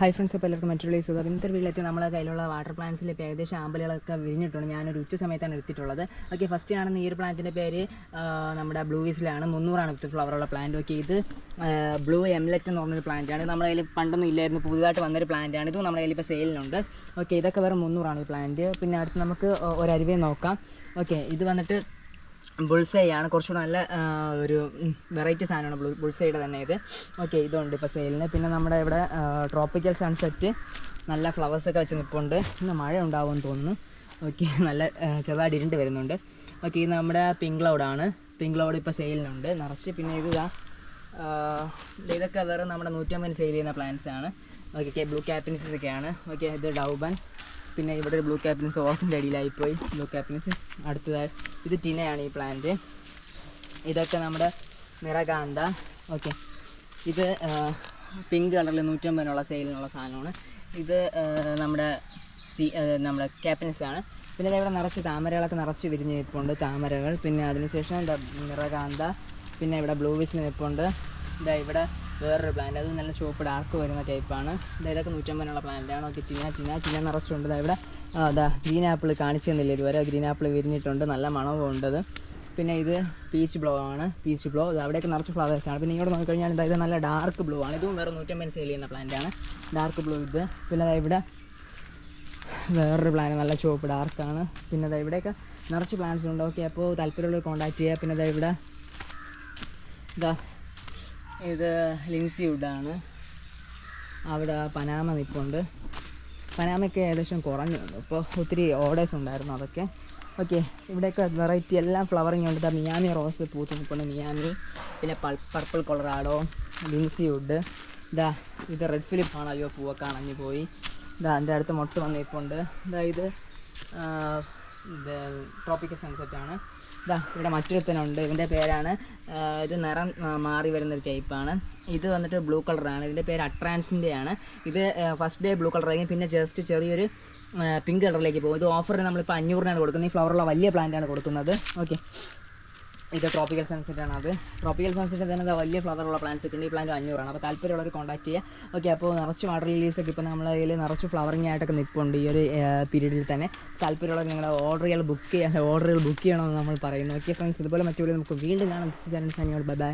Hi friends അപ്പോൾ എല്ലാവർക്കും place അപ്പോൾ ഇന്നത്തെ വീട്ടിലെത്തി. നമ്മളെ കയ്യിലുള്ള വാട്ടർ പ്ലാന്റ്സിലെ ഇപ്പോൾ ഏകദേശം ആമ്പലുകളൊക്കെ വിരിഞ്ഞിട്ടുണ്ട്. ഞാനൊരു ഉച്ച സമയത്താണ് എടുത്തിട്ടുള്ളത്. ഓക്കെ ഫസ്റ്റ് കാണുന്ന ഈ ഒരു പ്ലാന്റിന്റെ പേര് നമ്മുടെ ബ്ലൂ വീസിലാണ് മുന്നൂറാണ് വിത്ത് ഫ്ലവറുള്ള പ്ലാന്റ് ഓക്കെ ഇത് ബ്ലൂ എംലെറ്റ് എന്ന് പറഞ്ഞൊരു പ്ലാന്റാണ് നമ്മുടെ കയ്യിൽ പണ്ടൊന്നും ഇല്ലായിരുന്നു. പുതുതായിട്ട് വന്നൊരു പ്ലാന്റാണ് ഇതും നമ്മുടെ കയ്യിൽ ഇപ്പോൾ സെയിലിനുണ്ട് ഓക്കെ ഇതൊക്കെ വെറും മുന്നൂറാണ് ഈ പ്ലാന്റ് പിന്നെ അടുത്ത് നമുക്ക് ഒരു അരുവേ നോക്കാം. ഓക്കെ ഇത് വന്നിട്ട് ബുൾസൈ ആണ് കുറച്ചുകൂടെ നല്ല ഒരു വെറൈറ്റി സാധനമാണ് ബുൾ ബുൾസൈയുടെ തന്നെ ഇത്. ഓക്കെ ഇതുണ്ട് ഇപ്പോൾ സെയിലിന് പിന്നെ നമ്മുടെ ഇവിടെ ട്രോപ്പിക്കൽ സൺസെറ്റ് നല്ല ഫ്ലവേഴ്സൊക്കെ വെച്ച് നിൽപ്പുണ്ട് ഇന്ന് മഴ ഉണ്ടാവുമെന്ന് തോന്നുന്നു. ഓക്കെ നല്ല ചെറുതായിട്ട് ഇരുണ്ട് വരുന്നുണ്ട്. ഓക്കെ ഇത് നമ്മുടെ പിങ്ക് ക്ലൗഡാണ് പിങ്ക് ക്ലൗഡ് ഇപ്പോൾ സെയിലിനുണ്ട് നിറച്ച് പിന്നെ ഇത് ഇതൊക്കെ വേറെ നമ്മുടെ നൂറ്റമ്പതിന് സെയിൽ ചെയ്യുന്ന പ്ലാന്റ്സ് ആണ്. ഓക്കെ ബ്ലൂ ക്യാപ്പിൻസസ് ഒക്കെയാണ്. ഓക്കെ ഇത് ഡൗബൻ പിന്നെ ഇവിടെ ഒരു ബ്ലൂ ക്യാപ്പിനസ് ഓസിന്റെ അടിയിലായിപ്പോയി. ബ്ലൂ ക്യാപ്പിനസ് അടുത്തതായി ഇത് ടിനയാണ് ഈ പ്ലാന്റ് ഇതൊക്കെ നമ്മുടെ നിറകാന്ത. ഓക്കെ ഇത് പിങ്ക് കളറിൽ നൂറ്റമ്പതിനുള്ള സെയിലിനുള്ള സാധനമാണ്. ഇത് നമ്മുടെ സി നമ്മുടെ ക്യാപ്പിനസ് ആണ്. പിന്നെ ഇവിടെ നിറച്ച് താമരകളൊക്കെ നിറച്ച് വിരിഞ്ഞ് നിൽപ്പുണ്ട് താമരകൾ. പിന്നെ അതിനുശേഷം നിറകാന്ത. പിന്നെ ഇവിടെ ബ്ലൂ വിസിൽ നിൽപ്പുണ്ട്. ഇതാ ഇവിടെ വേറൊരു പ്ലാന്റ് അത് നല്ല ചുവപ്പ് ഡാർക്ക് വരുന്ന ടൈപ്പാണ് ഇതാ ഇതൊക്കെ നൂറ്റമ്പതിനുള്ള പ്ലാന്റാണ് ഓക്കെ ചിന്ന ചിന്ന ചിന്ന നിറച്ചുണ്ട് ഇവിടെ. അതാ ഗ്രീൻ ആപ്പിൾ കാണിച്ചു തന്നില്ല ഇതുവരെ? ഗ്രീൻ ആപ്പിൾ വിരിഞ്ഞിട്ടുണ്ട്. നല്ല മണവും ഉണ്ടത് പിന്നെ ഇത് പീച്ച് ബ്ലോ ആണ്. പീച്ച് ബ്ലോ ഇത് അവിടെയൊക്കെ നിറച്ച് ഫ്ലവേഴ്സ് ആണ്. പിന്നെ ഇങ്ങോട്ട് നോക്കിക്കഴിഞ്ഞാൽ ഇതായത് നല്ല ഡാർക്ക് ബ്ലൂ ആണ്. ഇതും വേറെ നൂറ്റമ്പത് സെയിൽ ചെയ്യുന്ന പ്ലാന്റ് ആണ്. ഡാർക്ക് ബ്ലൂ ഇത്. പിന്നെ അതായത് ഇവിടെ വേറൊരു പ്ലാൻ നല്ല ചുവപ്പ് ഡാർക്കാണ് പിന്നെ അതായത് ഇവിടെയൊക്കെ നിറച്ച് പ്ലാൻസ് ഉണ്ട്. ഓക്കെ അപ്പോൾ താല്പര്യമുള്ളവർ കോൺടാക്ട് ചെയ്യുക. പിന്നെ അതായത് ഇവിടെ ഇതാ ഇത് ലിൻസി വുഡാണ്. അവിടെ പനാമ നിൽപ്പുണ്ട് പനാമയ്ക്ക് ഏകദേശം കുറഞ്ഞു ഇപ്പോൾ ഒത്തിരി ഓർഡേഴ്സ് ഉണ്ടായിരുന്നു അതൊക്കെ. ഓക്കെ ഇവിടെയൊക്കെ വെറൈറ്റി എല്ലാം ഫ്ലവറിങ് ഉണ്ട്. മിയാമി റോസ് പൂത്ത് നിൽപ്പുണ്ട് മിയാമി. പിന്നെ പർപ്പിൾ കൊളറാഡോ ലിൻസി വുഡ്. ഇതാ ഇത് റെഡ് ഫിലിപ്പാണ് അയ്യോ പൂവൊക്കെ അണഞ്ഞു പോയി. ഇതാ എന്റെ അടുത്ത് മൊട്ട് വന്നിപ്പുണ്ട്. ഇതാ ഇത് ഇത് ട്രോപ്പിക്കൽ സൺസെറ്റാണ് ഇതാ ഇവിടെ മറ്റൊരുത്തനുണ്ട്. ഇതിന്റെ പേരാണ് ഇത് നിറം മാറി വരുന്നൊരു ടൈപ്പാണ് ഇത് വന്നിട്ട് ബ്ലൂ കളറാണ് ഇതിന്റെ പേര് അട്രാൻസിന്റെ ആണ്. ഇത് ഫസ്റ്റ് ഡേ ബ്ലൂ കളർ ആയിരിക്കും. പിന്നെ ജസ്റ്റ് ചെറിയൊരു പിങ്ക് കളറിലേക്ക് പോകും. ഇത് ഓഫറിന് നമ്മളിപ്പോൾ അഞ്ഞൂറിനാണ് കൊടുക്കുന്നത്. ഈ ഫ്ലവറുള്ള വലിയ പ്ലാന്റാണ് കൊടുക്കുന്നത്. ഓക്കെ ഇത് ട്രോപ്പിക്കൽ സൺസെറ്റ് ആണ് അത്. ട്രോപ്പിക്കൽ സൺസെറ്റ് തന്നെ വലിയ ഫ്ലവറുള്ള പ്ലാന്റ്സ് ഒക്കെ ഉണ്ട്. ഈ പ്ലാന്റ് അഞ്ഞൂറാണ്. അപ്പോൾ താല്പര്യമുള്ളവർ കോൺടാക്ട് ചെയ്യുക ഓക്കെ അപ്പോൾ നിറച്ച് വാട്ടർ റിലീസ് ഒക്കെ ഇപ്പോൾ നമ്മളെ കയ്യിൽ നിറച്ച് ഫ്ലവറിങ് ആയിട്ടൊക്കെ നിൽപ്പുണ്ട് ഈ ഒരു പീരീഡിൽ തന്നെ. താല്പര്യമുള്ളവർ നിങ്ങളുടെ ഓർഡറുകൾ ബുക്ക് ചെയ്യാൻ ഓർഡറുകൾ ബുക്ക് ചെയ്യണമെന്ന് നമ്മൾ പറയുന്നു. ഓക്കെ ഫ്രണ്ട്സ് ഇതുപോലെ മറ്റു നമുക്ക് വീണ്ടും കാണാം. Bye bye